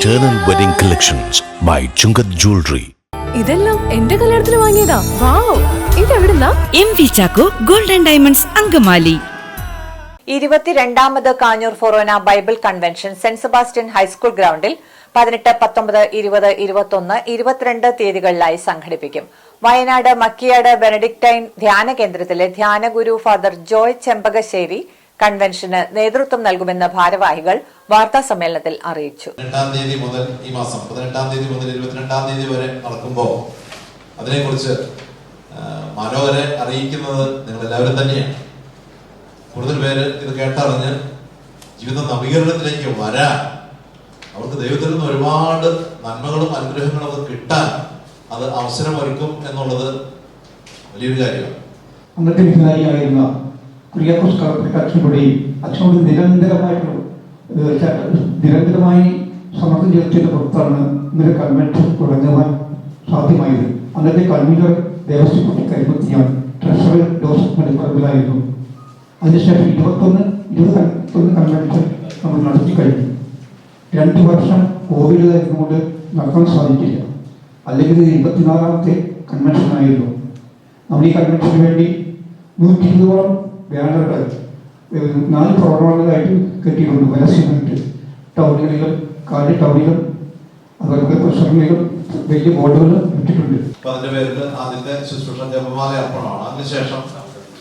Eternal Wedding Collections by Chungat Jewelry. ഇതെല്ലാം എന്റെ കല്യാണത്തിന് വാങ്ങിയതാ. Wow ഇതെവിടുന്നാ? M V Chacko golden diamonds Angamaly. ഇരുപത്തിരണ്ടാമത് Kanjoor ഫൊറോന bible convention saint Sebastian high school ഗ്രൗണ്ടിൽ പതിനെട്ട് പത്തൊമ്പത് ഇരുപത് ഇരുപത്തൊന്ന് ഇരുപത്തിരണ്ട് തീയതികളിലായി സംഘടിപ്പിക്കും. വയനാട് മക്കിയാട് ബെനഡിക്ടൈൻ ധ്യാന കേന്ദ്രത്തിലെ ധ്യാനഗുരു ഫാദർ ജോയ് ചെമ്പകശ്ശേരി കൺവെൻഷന് നേതൃത്വം നൽകുമെന്ന് ഭാരവാഹികൾ വാർത്താ സമ്മേളനത്തിൽ അറിയിച്ചു. രണ്ടാം തീയതി മുതൽ ഈ മാസം പതിനെട്ടാം തീയതി മുതൽ ഇരുപത്തിരണ്ടാം തീയതി വരെ നടക്കുമ്പോൾ അതിനെക്കുറിച്ച് മനോഹരെ അറിയിക്കുന്നത് നിങ്ങൾ എല്ലാവരും തന്നെയാണ്. കൂടുതൽ പേര് ഇത് കേട്ടറിഞ്ഞ് ജീവിത നവീകരണത്തിലേക്ക് വരാൻ അവർക്ക് ദൈവത്തിൽ നിന്ന് ഒരുപാട് നന്മകളും അനുഗ്രഹങ്ങളും ഒക്കെ കിട്ടാൻ അത് അവസരമൊരുക്കും എന്നുള്ളത് വലിയൊരു കാര്യമാണ്. കുര്യാക്കോസ് അച്ഛനുടെയും അച്ഛനോട് നിരന്തരമായിട്ടുള്ള നിരന്തരമായി സമർത്ഥം ചെലുത്തിയ പുറത്താണ് ഇന്നലെ കൺവെൻഷൻ തുടങ്ങുവാൻ സാധ്യമായത്. അന്നത്തെ കൺവീനർ ദേവസ്വം കരിമത്തിയാണ് ട്രഷറർ ജോസഫ് മണിപ്പറമ്പിലായിരുന്നു അതിനുശേഷം ഇരുപത്തൊന്ന് ഇരുപത്തൊന്ന് കൺവെൻഷൻ നമ്മൾ നടത്തി കഴിഞ്ഞു. രണ്ട് വർഷം കോവിഡ് ആയിരുന്നുകൊണ്ട് നടത്താൻ സാധിക്കില്ല അല്ലെങ്കിൽ ഇരുപത്തിനാലാമത്തെ കൺവെൻഷൻ ആയിരുന്നു നമ്മൾ ഈ കൺവെൻഷന് വേണ്ടി നൂറ്റി ഇരുപതോളം ബാനറുകൾ നാല് പ്രോഗ്രാമുകളായിട്ട് കെട്ടിയിട്ടുണ്ട്. പരസ്യമായിട്ട് ടൗണുകളിലും കാലി ടൗണിലും അതുപോലെ പ്രസംഗങ്ങളിലും വലിയ ബോർഡുകൾ ഇട്ടിട്ടുണ്ട് അപ്പൊ അതിന്റെ പേരിൽ ആദ്യത്തെ ശുശ്രൂഷ ജപമാല അർപ്പണമാണ്. അതിനുശേഷം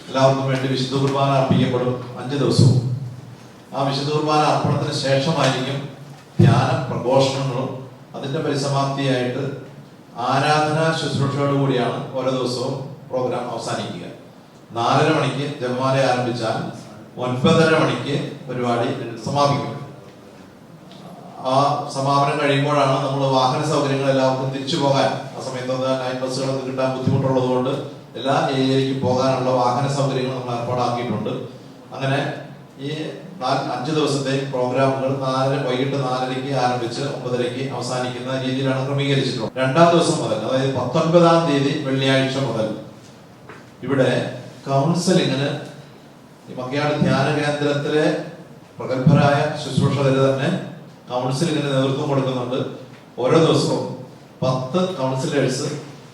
എല്ലാവർക്കും വേണ്ടി വിശുദ്ധ കുർബാന അർപ്പിക്കപ്പെടും അഞ്ച് ദിവസവും. ആ വിശുദ്ധ കുർബാന അർപ്പണത്തിന് ശേഷമായിരിക്കും ധ്യാന പ്രഘോഷണങ്ങളും അതിന്റെ പരിസമാപ്തിയായിട്ട് ആരാധന ശുശ്രൂഷയോടുകൂടിയാണ് ഓരോ ദിവസവും പ്രോഗ്രാം അവസാനിക്കുക. നാലര മണിക്ക് ജമ്മാല ആരംഭിച്ചാൽ ഒൻപതര മണിക്ക് പരിപാടി സമാപിക്കും. ആ സമാപനം കഴിയുമ്പോഴാണ് നമ്മൾ വാഹന സൗകര്യങ്ങൾ എല്ലാവർക്കും തിരിച്ചു പോകാൻ ആ സമയത്ത് ലൈൻ ബസ്സുകളൊക്കെ കിട്ടാൻ ബുദ്ധിമുട്ടുള്ളതുകൊണ്ട് എല്ലാ ഏരിയയിലേക്കും പോകാനുള്ള വാഹന സൗകര്യങ്ങൾ നമ്മൾ ഏർപ്പാടാക്കിയിട്ടുണ്ട്. അങ്ങനെ ഈ അഞ്ച് ദിവസത്തെ പ്രോഗ്രാമുകൾ നാലര വൈകിട്ട് നാലരയ്ക്ക് ആരംഭിച്ച് ഒമ്പതരയ്ക്ക് അവസാനിക്കുന്ന രീതിയിലാണ് ക്രമീകരിച്ചിട്ടുള്ളത്. രണ്ടാം ദിവസം മുതൽ അതായത് പത്തൊൻപതാം തീയതി വെള്ളിയാഴ്ച മുതൽ ഇവിടെ കൗൺസിലിങ്ങിന് ഈ മക്കയാട് ധ്യാന കേന്ദ്രത്തിലെ പ്രഗത്ഭരായ ശുശ്രൂഷകര് തന്നെ കൗൺസിലിങ്ങിന് നേതൃത്വം കൊടുക്കുന്നുണ്ട്. ഓരോ ദിവസവും പത്ത് കൗൺസിലേഴ്സ്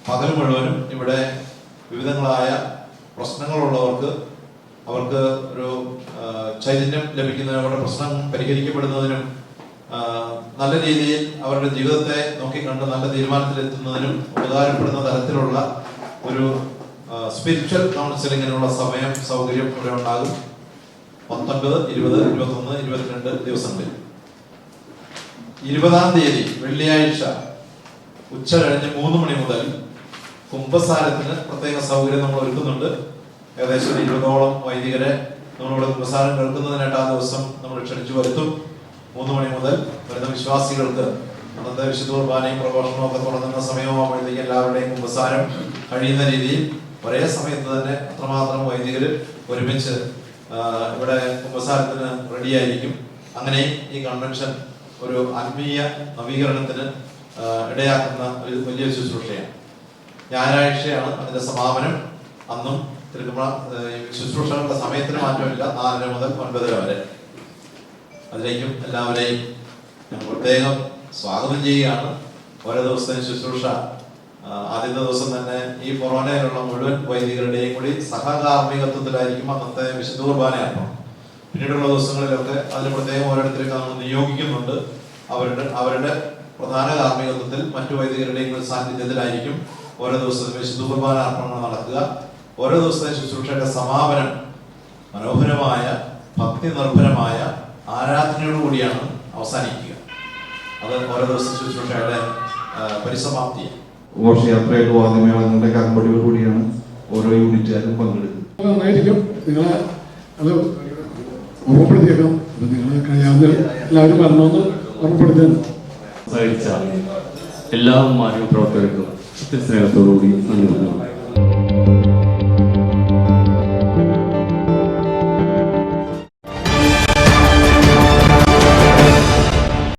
പകൽ മുഴുവനും ഇവിടെ വിവിധങ്ങളായ പ്രശ്നങ്ങളുള്ളവർക്ക് അവർക്ക് ഒരു ചൈതന്യം ലഭിക്കുന്നതിനും അവരുടെ പ്രശ്നം പരിഹരിക്കപ്പെടുന്നതിനും നല്ല രീതിയിൽ അവരുടെ ജീവിതത്തെ നോക്കിക്കണ്ട് നല്ല തീരുമാനത്തിലെത്തുന്നതിനും ഉപകാരപ്പെടുന്ന തരത്തിലുള്ള ഒരു സ്പിരിച്വൽ കൗൺസിലിങ്ങിനുള്ള സമയം സൗകര്യം ഇവിടെ ഉണ്ടാകും. പത്തൊൻപത് ഇരുപത് ഇരുപത്തൊന്ന് ഇരുപത്തിരണ്ട് ദിവസങ്ങളിൽ. ഇരുപതാം തീയതി വെള്ളിയാഴ്ച ഉച്ച കഴിഞ്ഞ് മൂന്ന് മണി മുതൽ കുംഭസാരത്തിന് പ്രത്യേക സൗകര്യം നമ്മൾ ഒരുക്കുന്നുണ്ട്. ഏകദേശം ഇരുപതോളം വൈദികരെ നമ്മളിവിടെ കുംഭസാരം കേൾക്കുന്നതിനായിട്ട് ആ ദിവസം നമ്മൾ ക്ഷണിച്ചു വരുത്തും. മൂന്ന് മണി മുതൽ വരുന്ന വിശ്വാസികൾക്ക് അന്നത്തെ വിശുദ്ധ കുർബാനയും പ്രഘോഷണവും ഒക്കെ തുടങ്ങുന്ന സമയമാകുമ്പോഴത്തേക്ക് എല്ലാവരുടെയും കുംഭസാരം കഴിയുന്ന രീതിയിൽ ഒരേ സമയത്ത് തന്നെ അത്രമാത്രം വൈദികർ ഒരുമിച്ച് ഇവിടെ ഉപസാരത്തിന് റെഡിയായിരിക്കും. അങ്ങനെ ഈ കൺവെൻഷൻ ഒരു ആത്മീയ നവീകരണത്തിന് ഇടയാക്കുന്ന ഒരു വലിയ ശുശ്രൂഷയാണ്. ഞായറാഴ്ചയാണ് അതിന്റെ സമാപനം. അന്നും തിരുക്കുമ ശുശ്രൂഷകളുടെ സമയത്തിന് മാറ്റമില്ല. നാലര മുതൽ ഒൻപതര വരെ. അതിലേക്കും എല്ലാവരെയും പ്രത്യേകം സ്വാഗതം ചെയ്യുകയാണ്. ഓരോ ദിവസത്തെയും ശുശ്രൂഷ ആദ്യത്തെ ദിവസം തന്നെ ഈ കൊറോണയിലുള്ള മുഴുവൻ വൈദികരുടെയും കൂടി സഹകാർമ്മികത്വത്തിലായിരിക്കും അന്നത്തെ വിശുദ്ധ കുർബാനയാണ് പിന്നീടുള്ള ദിവസങ്ങളിലൊക്കെ അതിന് പ്രത്യേകം ഓരോരുത്തരെ നമ്മൾ നിയോഗിക്കുന്നുണ്ട്. അവരുടെ അവരുടെ പ്രധാന കാർമ്മികത്വത്തിൽ മറ്റു വൈദികരുടെയും സാന്നിധ്യത്തിലായിരിക്കും ഓരോ ദിവസത്തെ വിശുദ്ധ കുർബാന അർപ്പണങ്ങൾ നടക്കുക. ഓരോ ദിവസത്തെ ശുശ്രൂഷയുടെ സമാപനം മനോഹരമായ ഭക്തി നിർഭരമായ ആരാധനയോട് കൂടിയാണ് അവസാനിക്കുക. അത് ഓരോ ദിവസത്തെ ശുശ്രൂഷയുടെ പരിസമാപ്തിയാണ് ഘോഷയാത്രയായിട്ട് വാദ്യമേളങ്ങളുടെ കമ്പടിയോട് കൂടിയാണ് ഓരോ യൂണിറ്റുകാരും പങ്കെടുക്കുന്നത്. നന്നായിരിക്കും. നിങ്ങളെ അത് ഓർമ്മപ്പെടുത്തിയേക്കാം അപ്പൊ നിങ്ങൾ കഴിയാവുന്ന എല്ലാവരും വരണമെന്ന് ഓർമ്മപ്പെടുത്തുന്നു സഹിച്ച എല്ലാ മാധ്യമ പ്രവർത്തകർക്കും സ്നേഹത്തോടുകൂടി നന്ദി പറഞ്ഞു